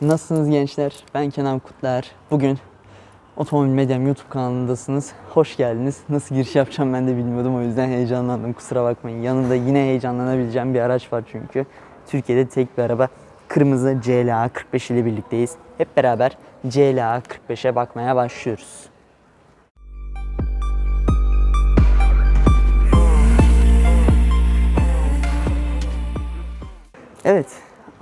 Nasılsınız gençler? Ben Kenan Kutlar. Bugün Otomobil Medyam YouTube kanalındasınız. Hoş geldiniz. Nasıl giriş yapacağım ben de bilmiyordum. O yüzden heyecanlandım. Kusura bakmayın. Yanında yine heyecanlanabileceğim bir araç var çünkü. Türkiye'de tek bir araba. Kırmızı CLA 45 ile birlikteyiz. Hep beraber CLA 45'e bakmaya başlıyoruz. Evet,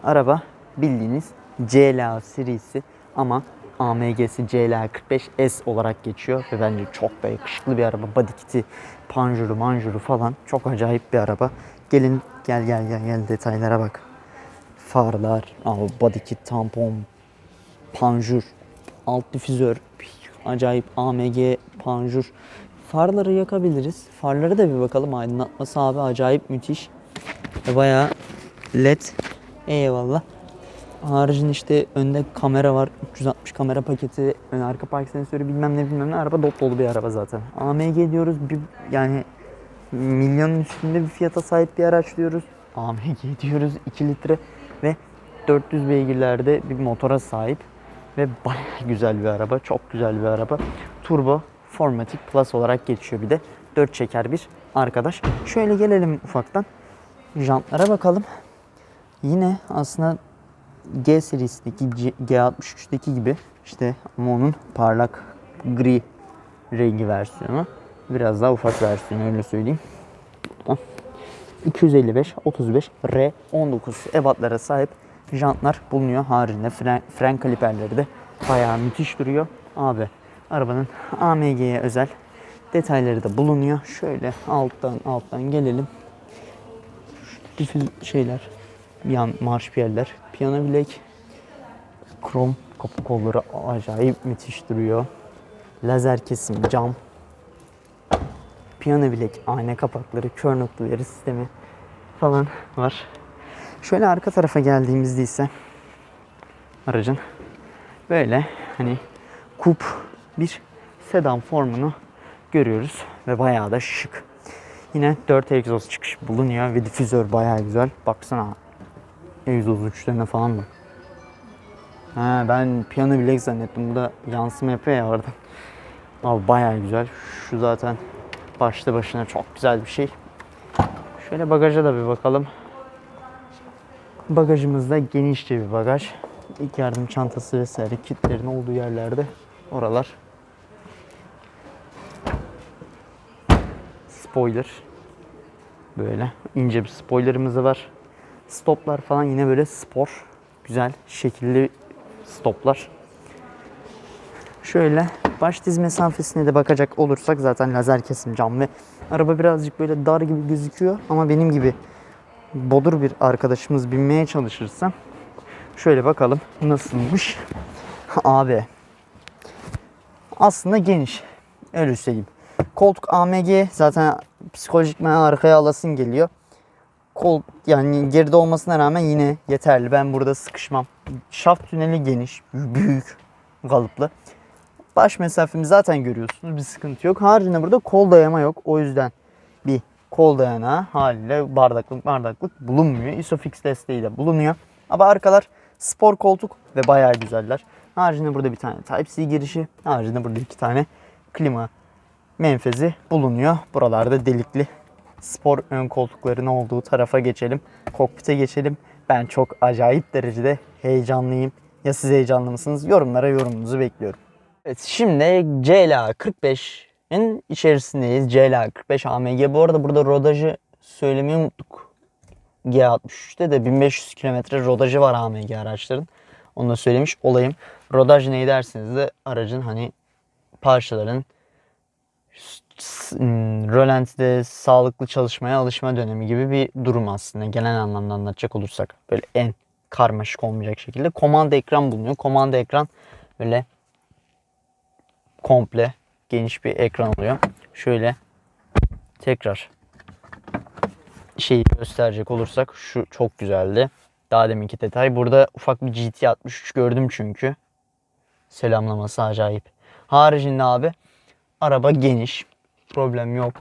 araba bildiğiniz CLA serisi ama AMG'si CLA 45S olarak geçiyor ve bence çok da yakışıklı bir araba. Body kiti, panjuru, manjuru falan çok acayip bir araba. Gelin gel gel gel gel detaylara bak. Farlar, body kit, tampon, panjur, alt difüzör, acayip AMG panjur. Farları yakabiliriz. Farları da bir bakalım aydınlatması abi acayip müthiş. Bayağı led. Eyvallah. Haricinde işte önde kamera var. 360 kamera paketi, ön arka park sensörü bilmem ne bilmem ne. Araba dop dolu bir araba zaten. AMG diyoruz. Bir, yani milyonun üstünde bir fiyata sahip bir araç diyoruz. AMG diyoruz 2 litre ve 400 beygirlerde bir motora sahip ve bayağı güzel bir araba. Çok güzel bir araba. Turbo Formatic Plus olarak geçiyor bir de. 4 çeker bir arkadaş. Şöyle gelelim ufaktan. Jantlara bakalım. Yine aslında G serisindeki G- G63'teki gibi işte ama onun parlak gri rengi versiyonu. Biraz daha ufak versiyonu öyle söyleyeyim. Buradan 255 35 R19 ebatlara sahip jantlar bulunuyor. Haricinde fren, fren kaliperleri de bayağı müthiş duruyor. Abi arabanın AMG'ye özel detayları da bulunuyor. Şöyle alttan alttan gelelim. Difüz şeyler, yan marş piyerler, piyano bilek, krom kapı kolları acayip müthiş duruyor. Lazer kesim, cam, piyano bilek, ayna kapakları, kör nokta uyarı sistemi falan var. Şöyle arka tarafa geldiğimizde ise aracın böyle hani kup bir sedan formunu görüyoruz ve bayağı da şık. Yine 4 egzoz çıkış bulunuyor ve difüzör bayağı güzel. Baksana egzoz uçlarına falan mı? Ha, ben piyano bilek zannettim. Bu da yansıma yapıyor ya oradan. Abi bayağı güzel. Şu zaten başlı başına çok güzel bir şey. Şöyle bagaja da bir bakalım. Bagajımızda genişçe bir bagaj. İlk yardım çantası vesaire kitlerin olduğu yerlerde oralar. Spoiler. Böyle ince bir spoilerımız da var. Stoplar falan yine böyle spor, güzel, şekilli stoplar. Şöyle baş diz mesafesine de bakacak olursak zaten lazer kesim cam ve araba birazcık böyle dar gibi gözüküyor ama benim gibi bodur bir arkadaşımız binmeye çalışırsa şöyle bakalım nasılmış. Abi aslında geniş. Öyle söyleyeyim. Koltuk AMG zaten psikolojik arkaya alasın geliyor. Kol yani geride olmasına rağmen yine yeterli. Ben burada sıkışmam. Şaft tüneli geniş, büyük, kalıplı. Baş mesafemi zaten görüyorsunuz. Bir sıkıntı yok. Haricinde burada kol dayama yok. O yüzden bir kol dayanağı haliyle bardaklık bardaklık bulunmuyor. Isofix desteği de bulunuyor. Ama arkalar spor koltuk ve bayağı güzeller. Haricinde burada bir tane Type-C girişi. Haricinde burada iki tane klima menfezi bulunuyor. Buralarda delikli spor ön koltukların olduğu tarafa geçelim. Kokpite geçelim. Ben çok acayip derecede heyecanlıyım. Ya siz heyecanlı mısınız? Yorumlara yorumunuzu bekliyorum. Evet şimdi CLA 45'in içerisindeyiz. CLA 45 AMG. Bu arada burada rodajı söylemeyi unuttuk. G63'te de 1500 kilometre rodajı var AMG araçların. Onu da söylemiş olayım. Rodaj ne derseniz de aracın hani parçaların rölantide sağlıklı çalışmaya alışma dönemi gibi bir durum aslında. Genel anlamda anlatacak olursak. Böyle en karmaşık olmayacak şekilde. Komanda ekran bulunuyor. Komanda ekran böyle komple geniş bir ekran oluyor. Şöyle tekrar şeyi gösterecek olursak şu çok güzeldi. Daha deminki detay. Burada ufak bir GT 63 gördüm çünkü. Selamlaması acayip. Haricinde abi araba geniş. Problem yok.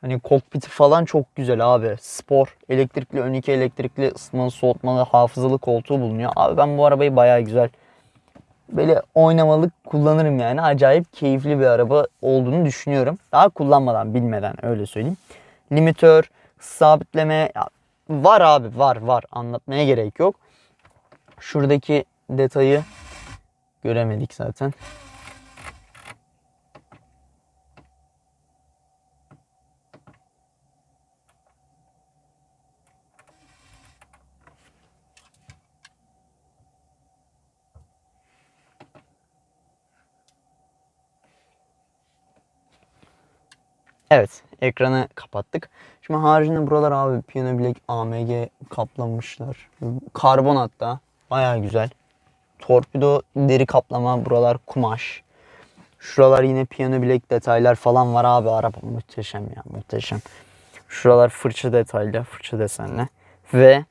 Hani kokpiti falan çok güzel abi. Spor, elektrikli, ön iki elektrikli, ısıtmalı, soğutmalı, hafızalı koltuğu bulunuyor. Abi ben bu arabayı bayağı güzel böyle oynamalık kullanırım yani. Acayip keyifli bir araba olduğunu düşünüyorum. Daha kullanmadan, bilmeden öyle söyleyeyim. Limitör, sabitleme ya var abi var var anlatmaya gerek yok. Şuradaki detayı göremedik zaten. Evet, ekranı kapattık. Şimdi haricinde buralar abi piyano bilek AMG kaplamışlar. Karbon hatta. Baya güzel. Torpido deri kaplama. Buralar kumaş. Şuralar yine piyano bilek detaylar falan var abi. Araba muhteşem ya muhteşem. Şuralar fırça detaylı, fırça desenli. Ve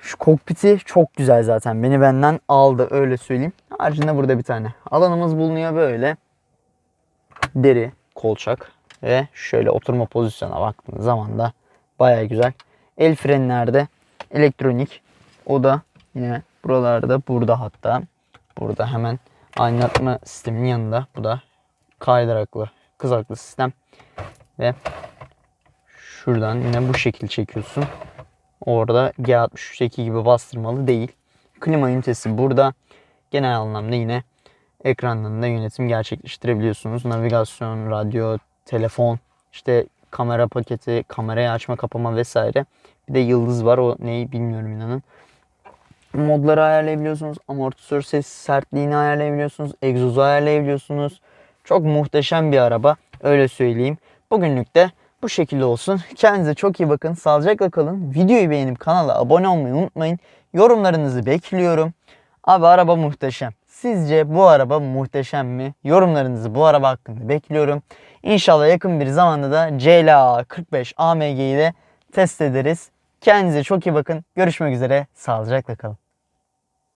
şu kokpiti çok güzel zaten. Beni benden aldı öyle söyleyeyim. Haricinde burada bir tane alanımız bulunuyor böyle. Deri, kolçak ve şöyle oturma pozisyona baktığınız zaman da baya güzel. El frenlerde elektronik. O da yine buralarda burada hatta. Burada hemen aydınlatma sisteminin yanında. Bu da kaydıraklı, kızaklı sistem. Ve şuradan yine bu şekil çekiyorsun. Orada G63'teki gibi bastırmalı değil. Klima ünitesi burada. Genel anlamda yine ekrandan da yönetim gerçekleştirebiliyorsunuz. Navigasyon, radyo, telefon, işte kamera paketi, kamerayı açma kapama vesaire. Bir de yıldız var o neyi bilmiyorum inanın. Modları ayarlayabiliyorsunuz. Amortisör ses sertliğini ayarlayabiliyorsunuz. Egzozu ayarlayabiliyorsunuz. Çok muhteşem bir araba. Öyle söyleyeyim. Bugünlük de bu şekilde olsun. Kendinize çok iyi bakın. Sağlıcakla kalın. Videoyu beğenip kanala abone olmayı unutmayın. Yorumlarınızı bekliyorum. Abi araba muhteşem. Sizce bu araba muhteşem mi? Yorumlarınızı bu araba hakkında bekliyorum. İnşallah yakın bir zamanda da CLA 45 AMG'yi de test ederiz. Kendinize çok iyi bakın. Görüşmek üzere. Sağlıcakla kalın.